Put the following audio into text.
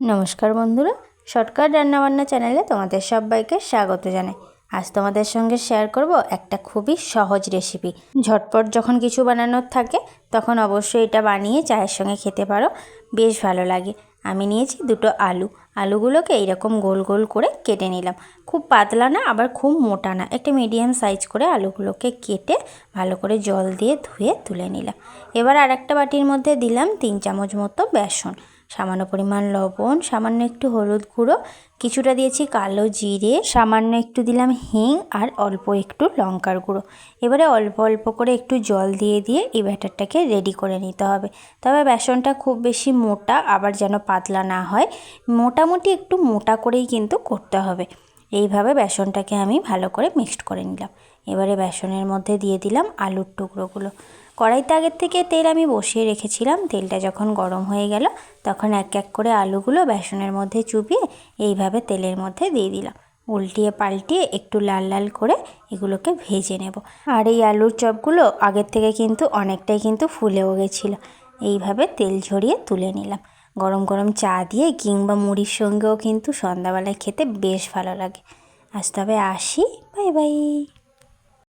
নমস্কার বন্ধুরা, শর্টকাট রান্নাবান্না চ্যানেলে তোমাদের সবাইকে স্বাগত জানাই। আজ তোমাদের সঙ্গে শেয়ার করব একটা খুবই সহজ রেসিপি ঝটপট যখন কিছু বানানোর থাকে, তখন অবশ্যই এটা বানিয়ে চায়ের সঙ্গে খেতে পারো। বেশ ভালো লাগে। আমি নিয়েছি দুটো আলু। আলুগুলোকে এইরকম গোল গোল করে কেটে নিলাম। খুব পাতলা না, আবার খুব মোটা না। একটা মিডিয়াম সাইজ করে আলুগুলোকে কেটে ভালো করে জল দিয়ে ধুয়ে তুলে নিলাম। এবার আর একটা বাটির মধ্যে দিলাম তিন চামচ মতো বেসন। সামান্য পরিমাণ লবণ, সামান্য একটু হলুদ গুঁড়ো, কিছুটা দিয়েছি কালো জিরে, সামান্য একটু দিলাম হিং আর অল্প একটু লঙ্কার গুঁড়ো। এবারে অল্প অল্প করে একটু জল দিয়ে দিয়ে এই ব্যাটারটাকে রেডি করে নিতে হবে। তবে বেসনটা খুব বেশি মোটা, আবার যেন পাতলা না হয়, মোটামুটি একটু মোটা করেই কিন্তু করতে হবে। এইভাবে বেসনটাকে আমি ভালো করে মিক্সড করে নিলাম। এবারে বেসনের মধ্যে দিয়ে দিলাম আলুর টুকরোগুলো। কড়াইতে আগের থেকে তেল আমি বসিয়ে রেখেছিলাম। তেলটা যখন গরম হয়ে গেল, তখন এক এক করে আলুগুলো বেসনের মধ্যে চুবিয়ে এইভাবে তেলের মধ্যে দিয়ে দিলাম। উল্টিয়ে পাল্টিয়ে একটু লাল লাল করে এগুলোকে ভেজে নেব। আর এই আলুর চপগুলো আগের থেকে কিন্তু অনেকটাই কিন্তু ফুলেও গেছিল। এইভাবে তেল ঝরিয়ে তুলে নিলাম। গরম গরম চা দিয়ে কিংবা মুড়ির সঙ্গেও কিন্তু সন্ধ্যাবেলায় খেতে বেশ ভালো লাগে। আজ তবে আসি, বাই বাই।